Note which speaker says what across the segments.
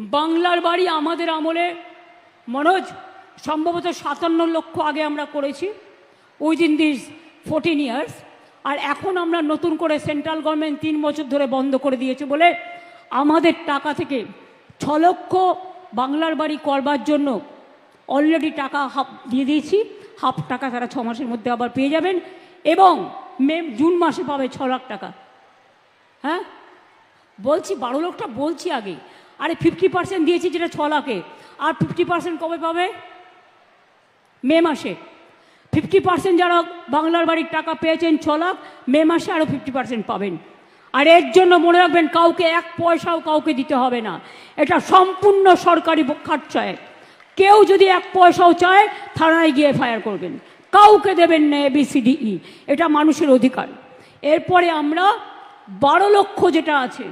Speaker 1: বাংলার বাড়ি আমাদের আমলে, মনোজ, সম্ভবত সাতান্ন লক্ষ আগে আমরা করেছি। উইদিন দিস ফোরটিন ইয়ার্স আর এখন আমরা নতুন করে সেন্ট্রাল গভর্নমেন্ট তিন বছর ধরে বন্ধ করে দিয়েছে বলে আমাদের টাকা থেকে ছ লক্ষ বাংলার বাড়ি করবার জন্য অলরেডি টাকা হাফ দিয়ে দিয়েছি। হাফ টাকা তারা ছ মাসের মধ্যে আবার পেয়ে যাবেন এবং মে, জুন মাসে পাবে ছ লাখ টাকা। হ্যাঁ? বলছি, বারো লক্ষটা বলছি আগে। আরে ফিফটি পার্সেন্ট দিয়েছি যেটা ছ লাখে। আর ফিফটি পার্সেন্ট কবে পাবে? মে মাসে। ফিফটি পার্সেন্ট যারা বাংলার বাড়ির টাকা পেয়েছেন ছ লাখ, মে মাসে আরও ফিফটি পার্সেন্ট পাবেন। আর এর জন্য মনে রাখবেন, কাউকে এক পয়সাও কাউকে দিতে হবে না। এটা সম্পূর্ণ সরকারি খরচায় কেউ যদি এক পয়সাও চায়, থানায় গিয়ে ফায়ার করবেন। কাউকে দেবেন না এবিসিডিই এটা মানুষের অধিকার। এরপরে আমরা বারো লক্ষ যেটা আছে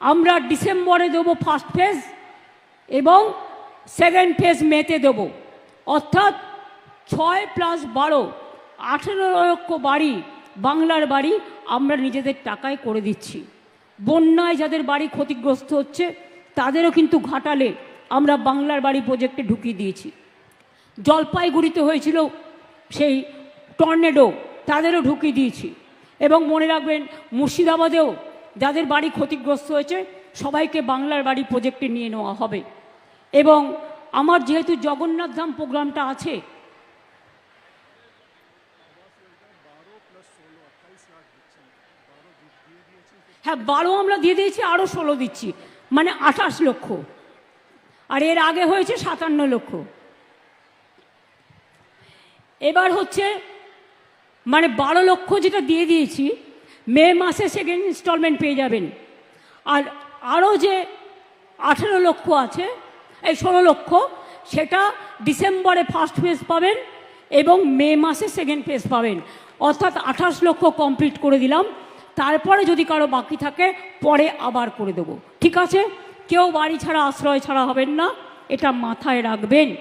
Speaker 1: আমরা ডিসেম্বরে দেবো ফার্স্ট ফেজ এবং সেকেন্ড ফেজ মেতে দেবো। অর্থাৎ ছয় প্লাস বারো, আঠেরো লক্ষ বাড়ি, বাংলার বাড়ি আমরা নিজেদের টাকায় করে দিচ্ছি। বন্যায় যাদের বাড়ি ক্ষতিগ্রস্ত হচ্ছে, তাদেরও কিন্তু ঘাটালে আমরা বাংলার বাড়ি প্রজেক্টে ঢুকিয়ে দিয়েছি। জলপাইগুড়িতে হয়েছিল সেই টর্নেডো তাদেরও ঢুকিয়ে দিয়েছি। এবং মনে রাখবেন, মুর্শিদাবাদেও যাদের বাড়ি ক্ষতিগ্রস্ত হয়েছে, সবাইকে বাংলার বাড়ি প্রজেক্টে নিয়ে নেওয়া হবে। এবং আমার যেহেতু জগন্নাথ ধাম প্রোগ্রামটা আছে হ্যাঁ বারো আমরা দিয়ে দিয়েছি আরও ষোলো দিচ্ছি। মানে আঠাশ লক্ষ। আর এর আগে হয়েছে সাতান্ন লক্ষ। এবার হচ্ছে মানে বারো লক্ষ যেটা দিয়ে দিয়েছি মে মাসে সেকেন্ড ইনস্টলমেন্ট পেয়ে যাবেন। আর আরও যে আঠেরো লক্ষ আছে, এই ষোলো লক্ষ, সেটা ডিসেম্বরে ফার্স্ট ফেজ পাবেন এবং মে মাসে সেকেন্ড ফেজ পাবেন। অর্থাৎ আঠাশ লক্ষ কমপ্লিট করে দিলাম। তারপরে যদি কারও বাকি থাকে, পরে আবার করে দেবো। ঠিক আছে? কেউ বাড়ি ছাড়া, আশ্রয় ছাড়া হবেন না। এটা মাথায় রাখবেন।